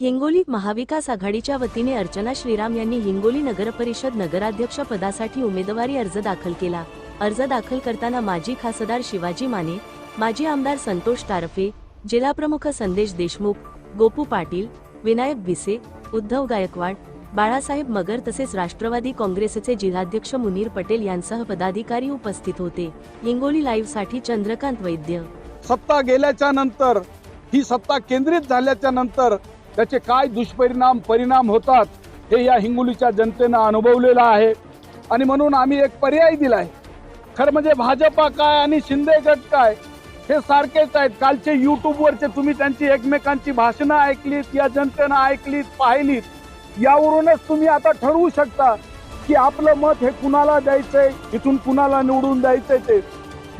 हिंगोली महाविकास आघाडीच्या वतीने अर्चना श्रीराम यांनी हिंगोली नगरपरिषद नगराध्यक्ष पदासाठी उमेदवारी अर्ज दाखल केला. अर्ज दाखल करताना माजी खासदार शिवाजी माने माजी आमदार संतोष तारफे जिल्हाप्रमुख संदेश देशमुख गोपू पाटील विनायक भिसे उद्धव गायकवाड बाळासाहेब मगर तसेच राष्ट्रवादी काँग्रेसचे जिल्हाध्यक्ष मुनीर पटेल यांसह पदाधिकारी उपस्थित होते. हिंगोली लाईव्हसाठी चंद्रकांत वैद्य. सत्ता गेल्याच्यानंतर ही सत्ता केंद्रित झाल्याच्यानंतर त्याचे काय दुष्परिणाम परिणाम होतात हे या हिंगोलीच्या जनतेनं अनुभवलेलं आहे. आणि म्हणून आम्ही एक पर्याय दिला आहे. खरं म्हणजे भाजपा काय आणि शिंदे गट काय हे सारखेच आहेत. कालचे युट्यूबवरचे तुम्ही त्यांची एकमेकांची भाषणं ऐकलीत या जनतेनं ऐकलीत पाहिलीत. यावरूनच तुम्ही आता ठरवू शकता की आपलं मत हे कुणाला द्यायचंय इथून कुणाला निवडून द्यायचंय ते.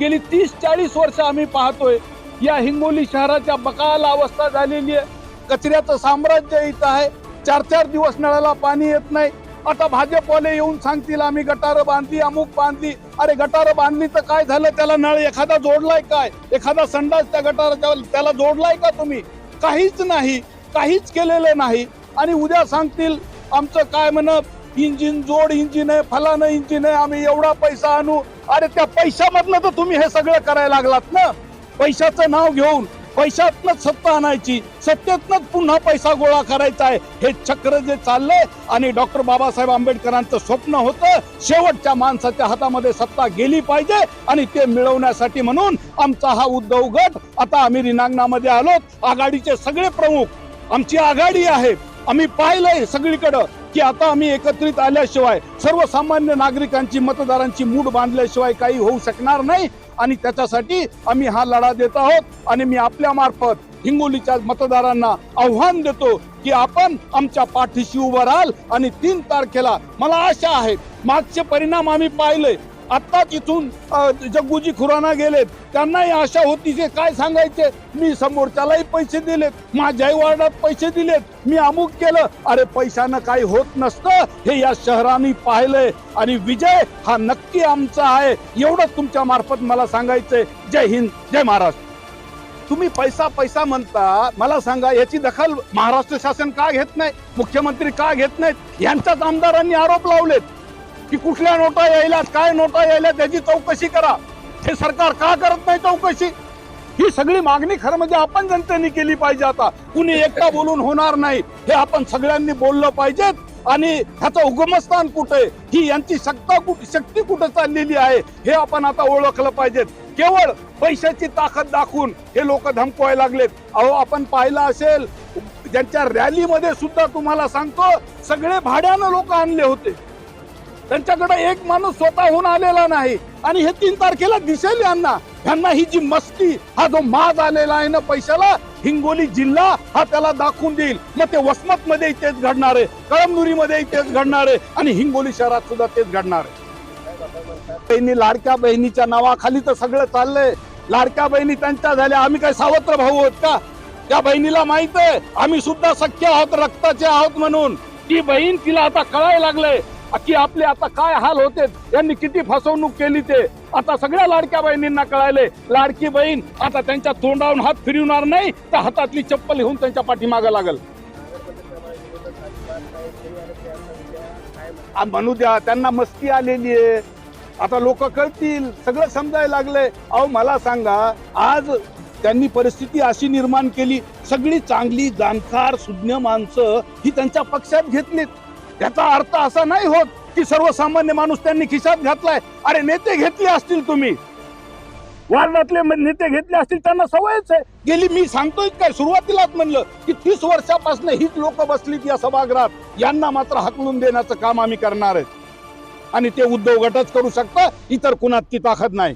गेली तीस चाळीस वर्ष आम्ही पाहतोय या हिंगोली शहराच्या बकाल अवस्था झालेली आहे. कचऱ्याचं साम्राज्य इथं आहे. चार चार दिवस नळाला पाणी येत नाही. आता भाजपवाले येऊन सांगतील आम्ही गटारं बांधली अमुक बांधली. अरे गटारं बांधली तर काय झालं? त्याला नळ एखादा जोडलाय काय? एखादा संडास त्या गटाराच्या त्याला जोडलाय का तुम्ही? काहीच नाही. काहीच केलेलं नाही. आणि उद्या सांगतील आमचं काय म्हणत? इंजिन जोड इंजिन आहे फलानं इंजिन आहे आम्ही एवढा पैसा आणू. अरे त्या पैशामधलं तर तुम्ही हे सगळं करायला लागलात ना? पैशाचं नाव घेऊन. पैशातनच सत्ता आणायची सत्तेतनच पुन्हा पैसा गोळा करायचा आहे. हे चक्र जे चाललंय आणि डॉक्टर बाबासाहेब आंबेडकरांचं स्वप्न होतं शेवटच्या माणसाच्या हातामध्ये सत्ता गेली पाहिजे आणि ते मिळवण्यासाठी म्हणून आमचा हा उद्धव गट आता आम्ही रिनांगणामध्ये आलो आघाडीचे सगळे प्रमुख आमची आघाडी आहे. आम्ही पाहिलंय सगळीकडं. की आता आम्ही एकत्रित आल्याशिवाय सर्वसामान्य नागरिकांची मतदारांची मूड बांधल्याशिवाय काही होऊ शकणार नाही. आणि त्याच्यासाठी आम्ही हा लढा देत आहोत आणि मी आपल्या मार्फत हिंगोलीच्या मतदारांना आव्हान देतो की आपण आमच्या पाठीशी उभं राहाल. आणि तीन तारखेला मला आशा आहे मागचे परिणाम आम्ही पाहिले आत्ताच इथून जग्गूजी खुराना गेलेत. त्यांनाही आशा होती की काय सांगायचे? मी समोरच्यालाही पैसे दिलेत. माझ्याही वार्डात पैसे दिलेत. मी अमुक केलं. अरे पैशानं काही होत नसतं. हे या शहराने पाहिलंय. आणि विजय हा नक्की आमचा आहे. एवढंच तुमच्या मार्फत मला सांगायचंय. जय हिंद जय महाराष्ट्र. तुम्ही पैसा पैसा म्हणता. मला सांगा याची दखल महाराष्ट्र शासन का घेत नाही? मुख्यमंत्री का घेत नाहीत? यांच्याच आमदारांनी आरोप लावलेत. की कुठल्या नोटा यायल्यात काय नोटा यायल्या त्याची चौकशी करा. हे सरकार का करत नाही चौकशी? ही सगळी मागणी खरं म्हणजे आपण जनतेने केली पाहिजे आता. कुणी एकटा बोलून होणार नाही हे आपण सगळ्यांनी बोललं पाहिजेत. आणि ह्याचं उगमस्थान कुठे? ही यांची शक्ता कुठे शक्ती कुठे चाललेली आहे हे आपण आता ओळखलं पाहिजेत. केवळ पैशाची ताकद दाखवून हे लोक धमकवायला लागलेत. अहो आपण पाहिलं असेल ज्यांच्या रॅलीमध्ये सुद्धा तुम्हाला सांगतो सगळे भाड्यानं लोक आणले होते. त्यांच्याकडे एक माणूस स्वतःहून आलेला नाही. आणि हे तीन तारखेला दिसेल यांना. यांना ही जी मस्ती हा जो माज आलेला आहे ना पैशाला हिंगोली जिल्हा हा त्याला दाखवून देईल. मग ते वसमत मध्ये तेच घडणार आहे कळमनुरी मध्ये तेच घडणार आहे आणि हिंगोली शहरात सुद्धा तेच घडणार आहे. बहिणी लाडक्या बहिणीच्या नावाखाली तर सगळं चाललंय. लाडक्या बहिणी त्यांच्या झाल्या. आम्ही काय सावत्र भाऊ आहोत का? त्या बहिणीला माहीत आहे आम्ही सुद्धा सख्य आहोत रक्ताचे आहोत म्हणून. ती बहीण तिला आता कळायला लागलंय. की आपले आता काय हाल होते? यांनी किती फसवणूक केली ते? आता सगळ्या लाडक्या बहिणींना कळायले. लाडकी बहीण आता त्यांच्या तोंडावरून हात फिरवणार नाही तर हातातली चप्पल घेऊन त्यांच्या पाठीमागं लागल. आ, म्हणू द्या त्यांना मस्ती आलेली आहे. आता लोक कळतील सगळं समजायला लागलंय अहो मला सांगा आज त्यांनी परिस्थिती अशी निर्माण केली सगळी चांगली जाणकार सुज्ञ माणसं ही त्यांच्या पक्षात घेतलीत. त्याचा अर्थ असा नाही होत की सर्वसामान्य माणूस त्यांनी खिशात घातलाय. अरे नेते घेतले असतील तुम्ही. वार्डातले नेते घेतले असतील त्यांना सवयच आहे. गेली मी सांगतोय काय सुरुवातीलाच म्हणलं की तीस वर्षापासून हीच लोक बसलीत या सभागृहात. यांना मात्र हकलून देण्याचं काम आम्ही करणार आहे. आणि ते उद्योग गटच करू शकता इतर कुणात ती ताकद नाही.